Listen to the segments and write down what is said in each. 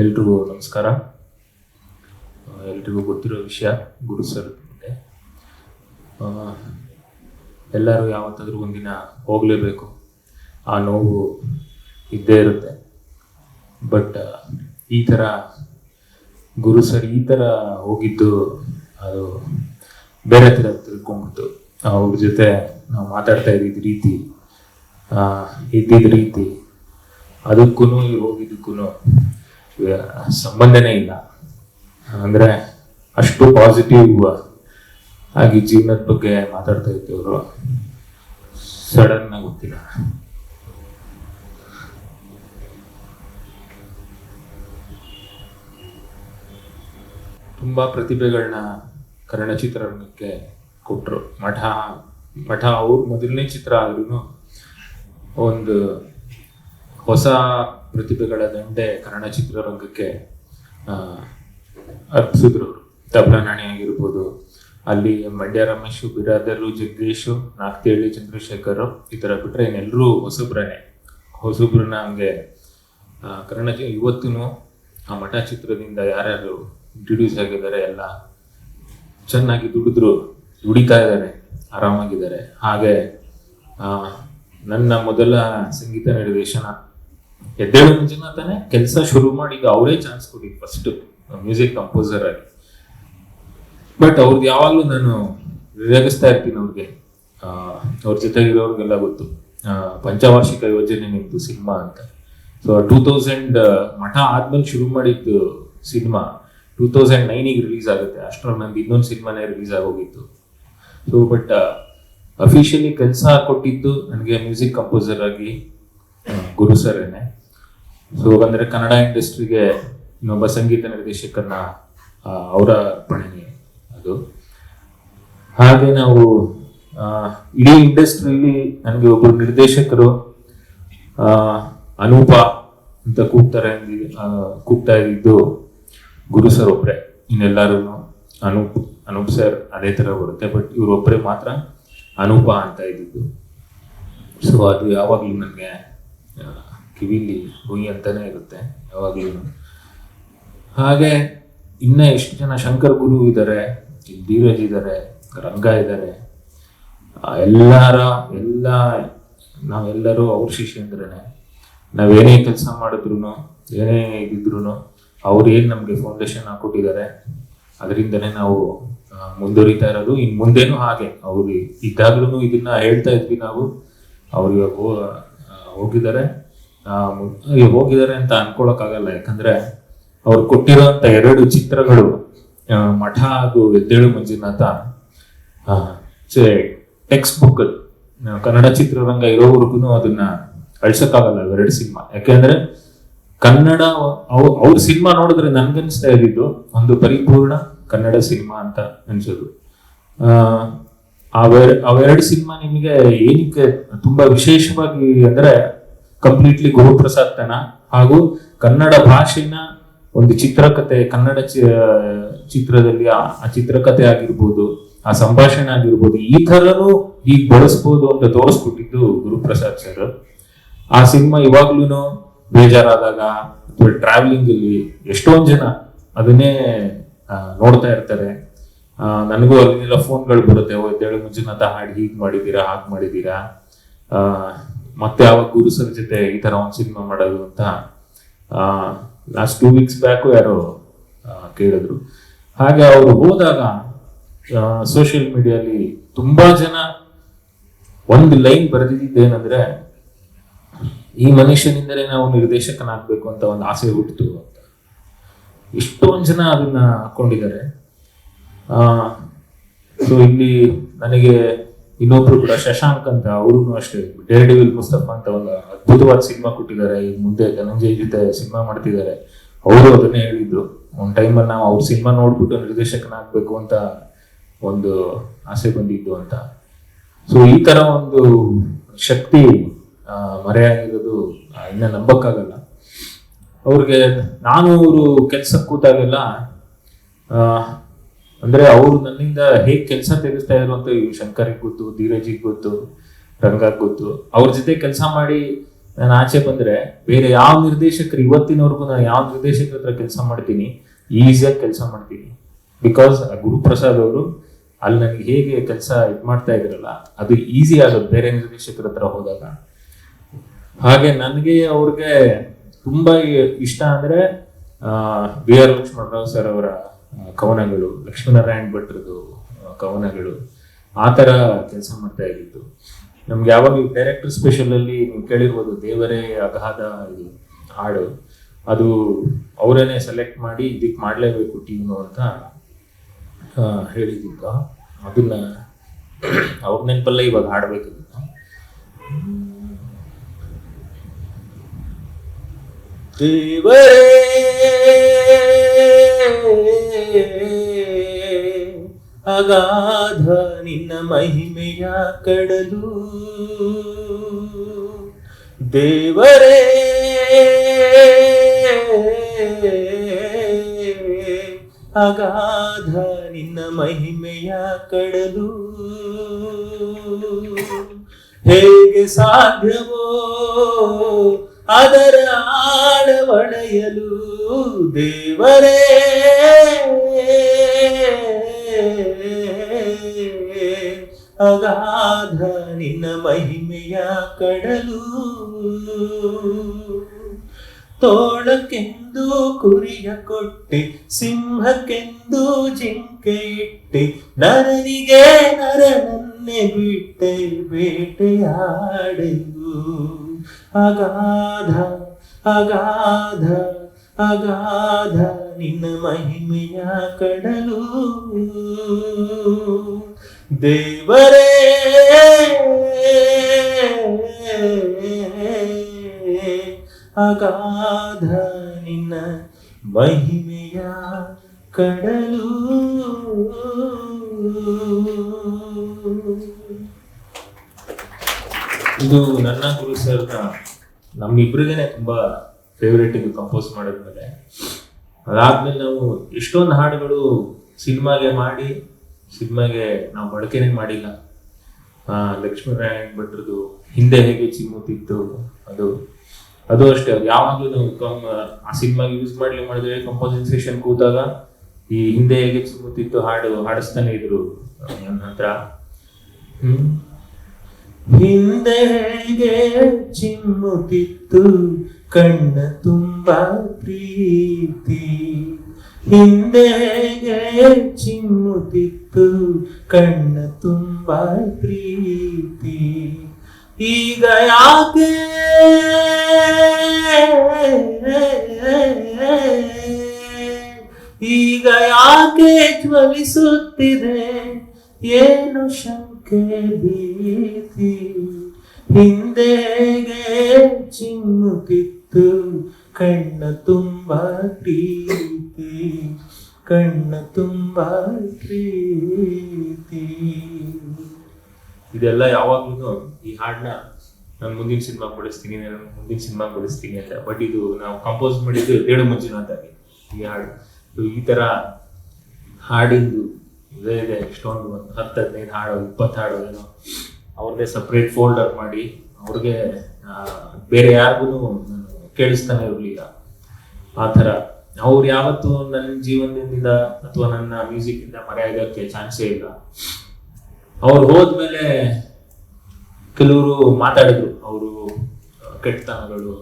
ಎಲ್ರಿಗೂ ನಮಸ್ಕಾರ. ಎಲ್ರಿಗೂ ಗೊತ್ತಿರೋ ವಿಷಯ ಗುರು ಸರ್ ಎಲ್ಲರೂ ಯಾವತ್ತಾದ್ರೂ ಒಂದಿನ ಹೋಗಲೇಬೇಕು. ಆ ನೋವು ಇದ್ದೇ ಇರುತ್ತೆ. ಬಟ್ ಈ ಥರ ಗುರು ಸರ್ ಈ ಥರ ಹೋಗಿದ್ದು ಅದು ಬೇರೆ ಥರ ತಿಳ್ಕೊಂಡ್ಬಿಟ್ಟು ಅವ್ರ ಜೊತೆ ನಾವು ಮಾತಾಡ್ತಾ ಇದ್ದಿದ್ದ ರೀತಿ ಇದ್ದಿದ್ದ ರೀತಿ. ಅದಕ್ಕೂ ಹೋಗಿದ್ದಕ್ಕೂ ಸಂಬಂಧನೇ ಇಲ್ಲ. ಅಂದ್ರೆ ಅಷ್ಟು ಪಾಸಿಟಿವ್ ಆಗಿ ಜೀವನದ ಬಗ್ಗೆ ಮಾತಾಡ್ತಾ ಇದ್ದವರು ಸಡನ್ ಆಗಿ ಗೊತ್ತಿಲ್ಲ. ತುಂಬಾ ಪ್ರತಿಭೆಗಳನ್ನ ಕನ್ನಡ ಚಿತ್ರರಂಗಕ್ಕೆ ಕೊಟ್ಟರು ಮಠ ಮಠ ಅವ್ರ ಮೊದಲನೇ ಚಿತ್ರ ಆದ್ರೂ ಒಂದು ಹೊಸ ಪ್ರತಿಭೆಗಳ ದಂಡೆ ಕನ್ನಡ ಚಿತ್ರರಂಗಕ್ಕೆ ಅರ್ಪಿಸಿದ್ರು ತಬಲಾ ನಾಣಿ ಆಗಿರ್ಬೋದು, ಅಲ್ಲಿ ಮಂಡ್ಯ ರಮೇಶು, ಬಿರಾದರು ಜಗದೀಶು ನಾಗ್ತೇಳಿ, ಚಂದ್ರಶೇಖರ್ ಈ ಥರ ಬಿಟ್ಟರೆ ಇನ್ನೆಲ್ಲರೂ ಹೊಸಬ್ರನೇ. ಹೊಸಬ್ರನ್ನ ಹಂಗೆ ಕನ್ನಡ ಇವತ್ತೂ ಆ ಮಠ ಚಿತ್ರದಿಂದ ಯಾರ್ಯಾರು ಇಂಟ್ರೊಡ್ಯೂಸ್ ಆಗಿದ್ದಾರೆ ಎಲ್ಲ ಚೆನ್ನಾಗಿ ದುಡಿದ್ರು, ದುಡಿತಾ ಇದ್ದಾರೆ, ಆರಾಮಾಗಿದ್ದಾರೆ. ಹಾಗೆ ನನ್ನ ಮೊದಲ ಸಂಗೀತ ನಿರ್ದೇಶನ ಎದ್ದೇಳು ತಾನೆ ಕೆಲಸ ಶುರು ಮಾಡಿ ಈಗ ಅವರೇ ಚಾನ್ಸ್ ಕೊಡಿ ಫಸ್ಟ್ ಮ್ಯೂಸಿಕ್ ಕಂಪೋಸರ್ ಆಗಿ. ಬಟ್ ಅವ್ರದ್ದು ಯಾವಾಗಲೂ ನಾನು ವಿವೇಕಿಸ್ತಾ ಇರ್ತೀನಿ ಅವ್ರಿಗೆ. ಅವ್ರ ಜೊತೆಗಿರೋರ್ಗೆಲ್ಲ ಗೊತ್ತು. ಪಂಚವಾರ್ಷಿಕ ಯೋಜನೆ ನಿಂತು ಸಿನಿಮಾ ಅಂತ. ಸೊ ಟೂ ತೌಸಂಡ್ ಮಠ ಆದ್ಮೇಲೆ ಶುರು ಮಾಡಿದ್ದು ಸಿನಿಮಾ ಟೂ ತೌಸಂಡ್ ನೈನಿಗೆ ರಿಲೀಸ್ ಆಗುತ್ತೆ. ಅಷ್ಟರಲ್ಲಿ ನಂದು ಇನ್ನೊಂದು ಸಿನಿಮಾನೇ ರಿಲೀಸ್ ಆಗೋಗಿತ್ತು. ಸೊ ಬಟ್ ಅಫಿಷಿಯಲಿ ಕೆಲಸ ಕೊಟ್ಟಿದ್ದು ನನಗೆ ಮ್ಯೂಸಿಕ್ ಕಂಪೋಸರ್ ಆಗಿ ಗುರು ಸರೇನೆ ಸೊ ಅಂದರೆ ಕನ್ನಡ ಇಂಡಸ್ಟ್ರಿಗೆ ಇನ್ನೊಬ್ಬ ಸಂಗೀತ ನಿರ್ದೇಶಕನ ಅವರ ಅರ್ಪಣೆ ಅದು. ಹಾಗೆ ನಾವು ಇಡೀ ಇಂಡಸ್ಟ್ರಿಲಿ ನನಗೆ ಒಬ್ಬರು ನಿರ್ದೇಶಕರು ಅನೂಪ ಅಂತ ಕೂಗ್ತಾರೆ ಕೂಗ್ತಾ ಇದ್ದು ಗುರು ಸರ್ ಒಬ್ಬರೇ ಇನ್ನೆಲ್ಲರೂ ಅನೂಪ್ ಅನೂಪ್ ಸರ್ ಅದೇ ಥರ ಬರುತ್ತೆ, ಬಟ್ ಇವ್ರೊಬ್ರೆ ಮಾತ್ರ ಅನೂಪ ಅಂತ ಇದ್ದಿದ್ದು. ಸೊ ಅದು ಯಾವಾಗಲೂ ನನಗೆ ಕಿವಿಲಿ ಹುಯಿ ಅಂತಾನೆ ಇರುತ್ತೆ ಯಾವಾಗಲೂ ಹಾಗೆ ಇನ್ನ ಎಷ್ಟು ಜನ ಶಂಕರ್ ಗುರು ಇದ್ದಾರೆ ಧೀರಜ್ ಇದ್ದಾರೆ ರಂಗ ಇದ್ದಾರೆ ಎಲ್ಲರ, ಎಲ್ಲ ನಾವೆಲ್ಲರೂ ಅವ್ರ ಶಿಷ್ಯಂದ್ರೇನೆ. ನಾವೇನೇ ಕೆಲಸ ಮಾಡಿದ್ರು ಏನೇ ಇದ್ದಿದ್ರು ಅವ್ರು ಏನು ನಮಗೆ ಫೌಂಡೇಶನ್ ಹಾಕೊಟ್ಟಿದ್ದಾರೆ, ಅದರಿಂದನೇ ನಾವು ಮುಂದುವರಿತಾ ಇರೋದು. ಇನ್ನು ಮುಂದೇನು ಹಾಗೆ, ಅವ್ರು ಇದ್ದಾಗ್ಲೂ ಇದನ್ನ ಹೇಳ್ತಾ ಇದ್ವಿ ನಾವು. ಅವ್ರಿಗೆ ಹೋಗಿದ್ದಾರೆ. ಹೋಗಿದ್ದಾರೆ ಅಂತ ಅನ್ಕೊಳಕ್ಕಾಗಲ್ಲ. ಯಾಕಂದ್ರೆ ಅವ್ರು ಕೊಟ್ಟಿರೋಂತ ಎರಡು ಚಿತ್ರಗಳು ಮಠ ಹಾಗೂ ಎದ್ದೇಳು ಮಂಜುನಾಥ ಟೆಕ್ಸ್ಟ್ ಬುಕ್ ಕನ್ನಡ ಚಿತ್ರರಂಗ ಇರೋವರೆಗೂ ಅದನ್ನ ಅಳ್ಸಕ್ಕಾಗಲ್ಲ ಅವೆರಡು ಸಿನಿಮಾ. ಯಾಕೆಂದ್ರೆ ಕನ್ನಡ ಅವ್- ಅವ್ರ ಸಿನಿಮಾ ನೋಡಿದ್ರೆ ನನ್ಗನ್ಸ್ತಾ ಇದ್ದಿದ್ದು ಒಂದು ಪರಿಪೂರ್ಣ ಕನ್ನಡ ಸಿನಿಮಾ ಅಂತ ಅನ್ಸೋದು. ಅವೆರಡು ಸಿನಿಮಾ ನಿಮಗೆ ಏನಕ್ಕೆ ತುಂಬಾ ವಿಶೇಷವಾಗಿ ಅಂದ್ರೆ ಕಂಪ್ಲೀಟ್ಲಿ ಗುರುಪ್ರಸಾದ್ ತನ ಹಾಗೂ ಕನ್ನಡ ಭಾಷೆನ ಒಂದು ಚಿತ್ರಕಥೆ ಕನ್ನಡ ಚಿತ್ರದಲ್ಲಿ ಆ ಚಿತ್ರಕಥೆ ಆಗಿರ್ಬೋದು, ಆ ಸಂಭಾಷಣೆ ಆಗಿರ್ಬೋದು, ಈ ಥರನೂ ಈಗ ಬಳಸ್ಬೋದು ಅಂತ ತೋರಿಸ್ಕೊಟ್ಟಿದ್ದು ಗುರುಪ್ರಸಾದ್ ಸರ್ ಆ ಸಿನಿಮಾ ಇವಾಗ್ಲೂ ಬೇಜಾರಾದಾಗ ಅಥವಾ ಟ್ರಾವೆಲಿಂಗ್ ಅಲ್ಲಿ ಎಷ್ಟೊಂದ್ ಜನ ಅದನ್ನೇ ನೋಡ್ತಾ ಇರ್ತಾರೆ. ನನಗೂ ಅಲ್ಲಿಂದ ಫೋನ್ಗಳು ಬರುತ್ತೆ. ಎದ್ದೇಳು ಮಂಜುನಾಥ ಹಾಡು ಹೀಗ್ ಮಾಡಿದೀರಾ ಹಾಗ್ ಮಾಡಿದೀರಾ ಮತ್ತೆ ಯಾವಾಗ ಗುರು ಸರ್ ಜೊತೆ ಈ ತರ ಒಂದು ಸಿನಿಮಾ ಮಾಡೋದು ಅಂತ ಲಾಸ್ಟ್ ಟೂ ವೀಕ್ಸ್ ಬ್ಯಾಕು ಯಾರೋ ಕೇಳಿದ್ರು. ಹಾಗೆ ಅವರು ಹೋದಾಗ ಸೋಷಿಯಲ್ ಮೀಡಿಯಲ್ಲಿ ತುಂಬಾ ಜನ ಒಂದು ಲೈನ್ ಬರೆದಿದ್ದೇನೆಂದ್ರೆ, ಈ ಮನುಷ್ಯನಿಂದಲೇ ನಾವು ನಿರ್ದೇಶಕನಾಗ್ಬೇಕು ಅಂತ ಒಂದು ಆಸೆ ಹುಟ್ಟಿತು ಅಂತ. ಎಷ್ಟೊಂದು ಜನ ಅದನ್ನ ಹಾಕೊಂಡಿದ್ದಾರೆ. ಸೊ ಇಲ್ಲಿ ನನಗೆ ಇನ್ನೊಬ್ರು ಕೂಡ ಶಶಾಂಕ್ ಅಂತ ಅವರು ಅಷ್ಟೇ. ಡೇರ್ ಡೆವಿಲ್ ಮುಸ್ತಫಾ ಅಂತ ಒಂದು ಅದ್ಭುತವಾದ ಸಿನಿಮಾ ಕೊಟ್ಟಿದ್ದಾರೆ. ಈಗ ಮುಂದೆ ಧನಂಜಯ್ ಜೊತೆ ಸಿನಿಮಾ ಮಾಡ್ತಿದ್ದಾರೆ. ಅವರು ಅದನ್ನೇ ಹೇಳಿದ್ರು. ಒಂದು ಟೈಮಲ್ಲಿ ನಾವು ಅವ್ರ ಸಿನಿಮಾ ನೋಡ್ಬಿಟ್ಟು ನಿರ್ದೇಶಕನಾಗ್ಬೇಕು ಅಂತ ಒಂದು ಆಸೆ ಬಂದಿದ್ದು ಅಂತ. ಸೊ ಈ ತರ ಒಂದು ಶಕ್ತಿ ಮರೆಯಾಗಿರೋದು ಇನ್ನ ನಂಬಕ್ಕಾಗಲ್ಲ. ಅವ್ರಿಗೆ ನಾನು ಅವರು ಕೆಲ್ಸಕ್ಕೆ ಕೂತಾಗೆಲ್ಲ ಅಂದ್ರೆ ಅವರು ನನ್ನಿಂದ ಹೇಗ್ ಕೆಲಸ ತೆಗೆಸ್ತಾ ಇದ್ರು ಅಂತ ಇವ್ರು ಶಂಕರಿಗೆ ಗೊತ್ತು, ಧೀರಜಿಗೆ ಗೊತ್ತು ರಂಗಕ್ಕೆ ಗೊತ್ತು. ಅವ್ರ ಜೊತೆ ಕೆಲಸ ಮಾಡಿ ನಾನು ಆಚೆ ಬಂದ್ರೆ ಬೇರೆ ಯಾವ ನಿರ್ದೇಶಕರು ಇವತ್ತಿನವರೆಗೂ ನಾನು ಯಾವ ನಿರ್ದೇಶಕರ ಹತ್ರ ಕೆಲಸ ಮಾಡ್ತೀನಿ, ಈಸಿಯಾಗಿ ಕೆಲಸ ಮಾಡ್ತೀನಿ. ಬಿಕಾಸ್ ಗುರುಪ್ರಸಾದ್ ಅವರು ಅಲ್ಲಿ ನನಗೆ ಹೇಗೆ ಕೆಲಸ ಇದು ಮಾಡ್ತಾ ಇದ್ರಲ್ಲ, ಅದು ಈಸಿ ಆಗೋದು ಬೇರೆ ನಿರ್ದೇಶಕರ ಹತ್ರ ಹೋದಾಗ. ಹಾಗೆ ನನಗೆ ಅವ್ರಿಗೆ ತುಂಬಾ ಇಷ್ಟ ಅಂದ್ರೆ ಬಿ ಆರ್ ಲಕ್ಷ್ಮಣರಾವ್ ಸರ್ ಅವರ ಕವನಗಳು, ಲಕ್ಷ್ಮೀನಾರಾಯಣ ಭಟ್ರದ್ದು ಕವನಗಳು, ಆ ಥರ ಕೆಲಸ ಮಾಡ್ತಾ ಇದ್ದಿದ್ದು. ನಮ್ಗೆ ಯಾವಾಗ ಡೈರೆಕ್ಟರ್ ಸ್ಪೆಷಲ್ ಅಲ್ಲಿ ನೀವು ಕೇಳಿರ್ಬೋದು, ದೇವರೇ ಅಗಾಧ ಇದು ಹಾಡು. ಅದು ಅವರೇನೆ ಸೆಲೆಕ್ಟ್ ಮಾಡಿ ಇದಕ್ಕೆ ಮಾಡಲೇಬೇಕು ಟೀಮು ಅಂತ ಹೇಳಿದ್ದ ಅದನ್ನ, ಅವ್ರ ನೆನಪಲ್ಲೇ ಇವಾಗ ಹಾಡ್ಬೇಕು ಅಗಾಧ ನಿನ್ನ ಮಹಿಮೆಯ ಕಡಲು. ದೇವರೇ ಅಗಾಧ ನಿನ್ನ ಮಹಿಮೆಯ ಕಡಲು. ಹೇಗೆ ಸಾಧ್ಯವೋ ಅದರ ಆಳವಳೆಯಲು ದೇವರೇ. ಅಗಾಧ ನಿನ್ನ ಮಹಿಮೆಯ ಕಡಲು. ತೋಳಕ್ಕೆಂದು ಕುರಿಯ ಕೊಟ್ಟೆ, ಸಿಂಹಕ್ಕೆಂದು ಜಿಂಕೆ ಇಟ್ಟೆ, ನರನಿಗೆ ನರನನ್ನೇ ಬಿಟ್ಟೆ ಬೇಟೆಯಾಡೆಂದು ಅಗಾಧ ಅಗಾಧ ಅಗಾಧ ನಿನ್ನ ಮಹಿಮೆಯ ಕಡಲು. ದೇವರೇ ಅಗಾಧ ನಿನ್ನ ಮಹಿಮೆಯ ಕಡಲು. ಇದು ನನ್ನ ಗುರು ಸರ್ನ ನಮ್ಮಿಬ್ರಿಗೇನೆ ತುಂಬಾ ಫೇವ್ರೇಟ್ ಇದು ಕಂಪೋಸ್ ಮಾಡಿದ್ಮೇಲೆ ಅದಾದ್ಮೇಲೆ ನಾವು ಎಷ್ಟೊಂದು ಹಾಡುಗಳು ಸಿನಿಮಾಗೆ ಮಾಡಿ, ಸಿನಿಮಾಗೆ ನಾವು ಬಳಕೆನೇ ಮಾಡಿಲ್ಲ. ಲಕ್ಷ್ಮೀನಾರಾಯಣ್ ಭಟ್ರದು ಹಿಂದೆ ಹೇಗೆ ಚಿಮ್ಮುತ್ತಿತ್ತು, ಅದು ಅದು ಅಷ್ಟೇ, ಅದು ಯಾವಾಗಲೂ ನಾವು ಕಮ್ ಆ ಸಿನಿಮಾಗೆ ಯೂಸ್ ಮಾಡ್ಲಿ ಮಾಡಿದ್ರೆ ಕಂಪೋಸಿಂಗ್ ಸೆಷನ್ ಕೂತಾಗ ಈ ಹಿಂದೆ ಹೇಗೆ ಚಿಮ್ಮುತ್ತಿತ್ತು ಹಾಡು, ಹಾಡಿಸ್ತಾನೆ ಇದ್ರು ನನ್ನ ಹತ್ರ. ಹ್ಮ್? ಹಿಂದೆ ಹೇಗೆ ಚಿಮ್ಮುತ್ತಿತ್ತು ಕಣ್ಣ ತುಂಬ ಪ್ರೀತಿ. ಹಿಂದೆಗೆ ಚಿಮ್ಮುತ್ತಿತ್ತು ಕಣ್ಣ ತುಂಬ ಪ್ರೀತಿ. ಈಗ ಯಾಕೆ? ಈಗ ಯಾಕೆ ಜ್ವಲಿಸುತ್ತಿದೆ? ಏನು ಶಂಕೆ ಭೀತಿ ಹಿಂದೆಗೆ ಚಿಮ್ಮುತ್ತಿತ್ತು ಕಣ್ಣ ತುಂಬ ಪ್ರೀತಿ, ಕಣ್ಣ ತುಂಬ ಪ್ರೀತಿ. ಇದೆಲ್ಲ ಯಾವಾಗ್ಲೂ ಈ ಹಾಡನ್ನ ನಾನು ಮುಂದಿನ ಸಿನಿಮಾ ಕೊಡಿಸ್ತೀನಿ, ನಾನು ಮುಂದಿನ ಸಿನಿಮಾ ಕೊಡಿಸ್ತೀನಿ ಅಂತ. ಬಟ್ ಇದು ನಾವು ಕಂಪೋಸ್ ಮಾಡಿದ್ದು ದೇಡು ಆಗಿ ಈ ಹಾಡು. ಈ ತರ ಹಾಡಿಂದು ಇದೇ ಎಷ್ಟೊಂದು ಒಂದು ಹತ್ತು ಹದಿನೈದು ಹಾಡು, ಇಪ್ಪತ್ತು ಹಾಡು ಏನೋ ಅವ್ರದ್ದೇ ಸಪ್ರೇಟ್ ಫೋಲ್ಡರ್ ಮಾಡಿ ಅವ್ರಿಗೆ ಬೇರೆ ಯಾರಿಗೂ ಕೇಳಿಸ್ತಾನೆ ಇರಲಿಲ್ಲ. ಆ ಥರ. ಅವ್ರು ಯಾವತ್ತೂ ನನ್ನ ಜೀವನದಿಂದ ಅಥವಾ ನನ್ನ ಮ್ಯೂಸಿಕ್ ಇಂದ ಮರೆಯಾಗಕ್ಕೆ ಚಾನ್ಸೇ ಇಲ್ಲ. ಅವ್ರು ಹೋದ್ಮೇಲೆ ಕೆಲವರು ಮಾತಾಡಿದ್ರು, ಅವರು ಕೆಟ್ಟತನಗಳು,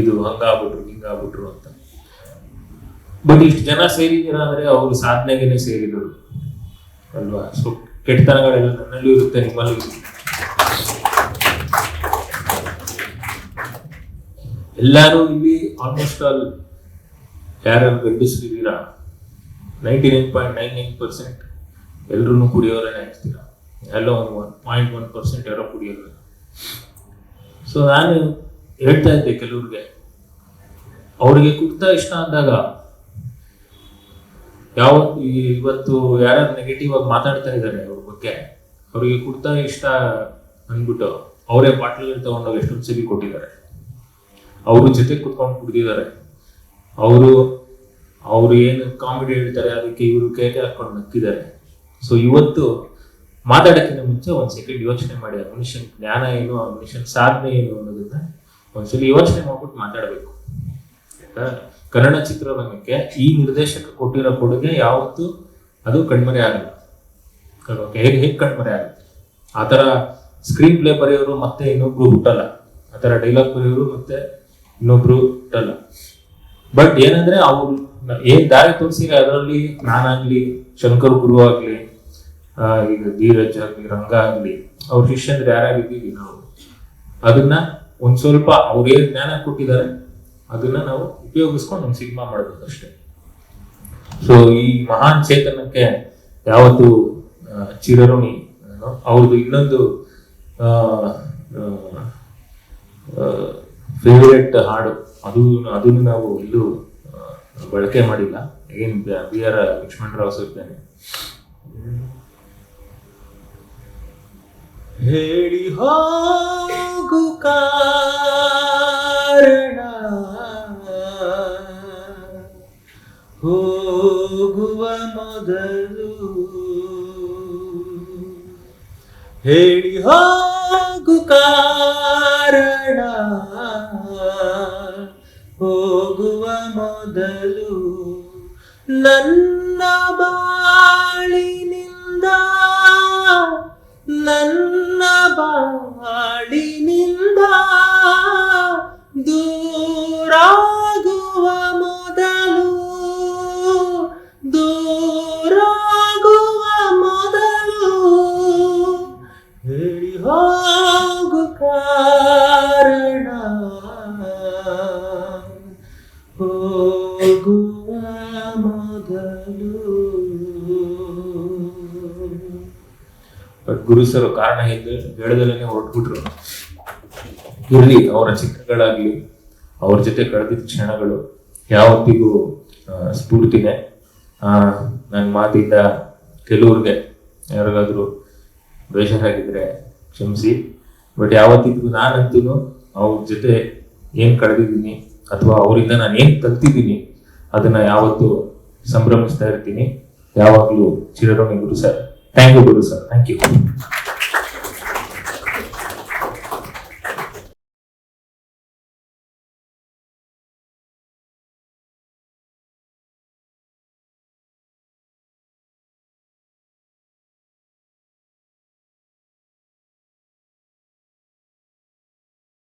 ಇದು ಹಂಗಾಗ್ಬಿಟ್ರು, ಹಿಂಗಾಗ್ಬಿಟ್ರು ಅಂತ. ಬಟ್ ಇಷ್ಟು ಜನ ಸೇರಿದ್ದೀರಾ ಅಂದ್ರೆ ಅವರು ಸಾಧನೆಗೆನೆ ಸೇರಿದರು. ಅಲ್ವಾ? ಸೊ ಕೆಟ್ಟತನಗಳೆಲ್ಲ ನನ್ನಲ್ಲೂ ಇರುತ್ತೆ, ನಿಮ್ಮಲ್ಲೂ ಇರುತ್ತೆ. ಎಲ್ಲರೂ ಇಲ್ಲಿ ಆಲ್ಮೋಸ್ಟ್ ಆಲ್ ಯಾರ್ಯಾರು ಗಂಡಸರಿದ್ದೀರಾ ninety nine point nine nine percent ಎಲ್ಲರೂ ಕುಡಿಯೋರೇ ಇರ್ತೀರ? ಎಲ್ಲೋ ಒಂದು ಒನ್ ಪಾಯಿಂಟ್ ಒನ್ ಪರ್ಸೆಂಟ್ ಯಾರೋ ಕುಡಿಯೋರು. ಸೊ ನಾನು ಹೇಳ್ತಾ ಇದ್ದೆ ಕೆಲವ್ರಿಗೆ, ಅವರಿಗೆ ಕುಡ್ತಾ ಇಷ್ಟ ಅಂದಾಗ ಈ- ಇವತ್ತು ಯಾರ್ಯಾರು ನೆಗೆಟಿವ್ ಆಗಿ ಮಾತಾಡ್ತಾ ಇದ್ದಾರೆ ಅವ್ರ ಬಗ್ಗೆ, ಅವರಿಗೆ ಕುಡ್ತಾ ಇಷ್ಟ ಅಂದ್ಬಿಟ್ಟು ಅವರೇ ಬಾಟ್ಲಲ್ಲಿ ತಗೊಂಡೋಗಿ ಎಷ್ಟೊಂದು ಸಲ ಕೊಟ್ಟಿದ್ದಾರೆ. ಅವರು ಜೊತೆ ಕುತ್ಕೊಂಡು ಕುಡ್ದಿದ್ದಾರೆ. ಅವರು ಅವರು ಏನು ಕಾಮಿಡಿ ಹೇಳ್ತಾರೆ, ಅದಕ್ಕೆ ಇವರು ಕೇಕೆ ಹಾಕೊಂಡು ನಕ್ಕಿದ್ದಾರೆ. ಸೊ ಇವತ್ತು ಮಾತಾಡೋಕ್ಕಿಂತ ಮುಂಚೆ ಒಂದು ಸೆಕೆಂಡ್ ಯೋಚನೆ ಮಾಡಿ, ಆ ಮನುಷ್ಯನ ಜ್ಞಾನ ಏನು, ಆ ಮನುಷ್ಯನ ಸಾಧನೆ ಏನು ಅನ್ನೋದನ್ನ ಒಂದ್ಸಲಿ ಯೋಚನೆ ಮಾಡ್ಬಿಟ್ಟು ಮಾತಾಡಬೇಕು. ಆಯ್ತಾ? ಕನ್ನಡ ಚಿತ್ರರಂಗಕ್ಕೆ ಈ ನಿರ್ದೇಶಕ ಕೊಟ್ಟಿರೋ ಕೊಡುಗೆ ಯಾವತ್ತೂ ಅದು ಕಣ್ಮರೆ ಆಗಲ್ಲ? ಹೇಗೆ ಹೇಗೆ ಕಣ್ಮರೆ ಆಗುತ್ತೆ? ಆ ಥರ ಸ್ಕ್ರೀನ್ ಪ್ಲೇ ಬರೆಯೋರು ಮತ್ತೆ ಇನ್ನೊಬ್ರು ಹುಟ್ಟಲ್ಲ. ಆ ಥರ ಡೈಲಾಗ್ ಬರೆಯೋರು ಮತ್ತೆ ಇನ್ನೊಬ್ರು ಹುಟ್ಟಲ್ಲ. ಬಟ್ ಏನಂದ್ರೆ ಅವ್ರು ಏನ್ ದಾರಿ ತೋರಿಸಿದ್ರೆ ಅದರಲ್ಲಿ ನಾನಾಗ್ಲಿ, ಶಂಕರ್ ಗುರು ಆಗ್ಲಿ ಈಗ ಧೀರಜ್ ಆಗ್ಲಿ, ರಂಗ ಆಗ್ಲಿ, ಅವ್ರ ಶಿಷ್ಯಂದ್ರೆ ಯಾರಾಗಿದ್ದೀವಿ ನಾವು? ಅದನ್ನ ಒಂದ್ ಸ್ವಲ್ಪ ಅವ್ರಿಗೆ ಜ್ಞಾನ ಕೊಟ್ಟಿದ್ದಾರೆ? ಅದನ್ನ ನಾವು ಉಪಯೋಗಿಸ್ಕೊಂಡು ಒಂದು ಸಿನಿಮಾ ಮಾಡಬೇಕು ಅಷ್ಟೇ. ಸೊ ಈ ಮಹಾನ್ ಚೇತನಕ್ಕೆ ಯಾವತ್ತು ಚಿರಋಣಿ. ಅವ್ರದ್ದು ಇನ್ನೊಂದು ಫೇವರೇಟ್ ಹಾಡು. ಅದು ಅದನ್ನು ನಾವು ಇಲ್ಲೂ ಬಳಕೆ ಮಾಡಿಲ್ಲ. ಏನ್ ಬಿ ಆರ್ ಲಕ್ಷ್ಮಣರಾವ್ ಸರ್ತಾನೆ ಹೇಳಿ ಹೋಗು ಕಾರಣ. ಹೋಗುವ ಮೊದಲು. ಹೇಳಿ ಹೋಗು ಕಾರಣ. ಹೋಗುವ ಮೊದಲು ನನ್ನ ಬಾಳಿನಿಂದ ನನ್ನ ಬಾಳಿನಿಂದ ಬಟ್ ಗುರು ಸರ್ ಕಾರಣ ಹೇಳದಲ್ಲೇ ಹೊರಟ್ಬಿಟ್ರು. ಇರಲಿ ಅವರ ಚಿತ್ರಗಳಾಗ್ಲಿ, ಅವ್ರ ಜೊತೆ ಕಳೆದಿದ್ದ ಕ್ಷಣಗಳು ಯಾವತ್ತಿಗೂ ಸ್ಫೂರ್ತಿನೇ. ನನ್ನ ಮಾತಿಂದ ಕೆಲವ್ರಿಗೆ ಯಾರಿಗಾದ್ರೂ ಬೇಜಾರಾಗಿದ್ರೆ ಕ್ಷಮಿಸಿ. ಬಟ್ ಯಾವತ್ತಿಗೂ ನಾನಂತೂ ಅವ್ರ ಜೊತೆ ಏನ್ ಕಳೆದಿದ್ದೀನಿ ಅಥವಾ ಅವರಿಂದ ನಾನು ಏನ್ ಕಲ್ತಿದ್ದೀನಿ ಅದನ್ನ ಯಾವತ್ತು ಸಂಭ್ರಮಿಸ್ತಾ ಇರ್ತೀನಿ. ಯಾವಾಗಲೂ ಚಿರಋಣಿ Guru sir. Thank you Guru sir. Thank you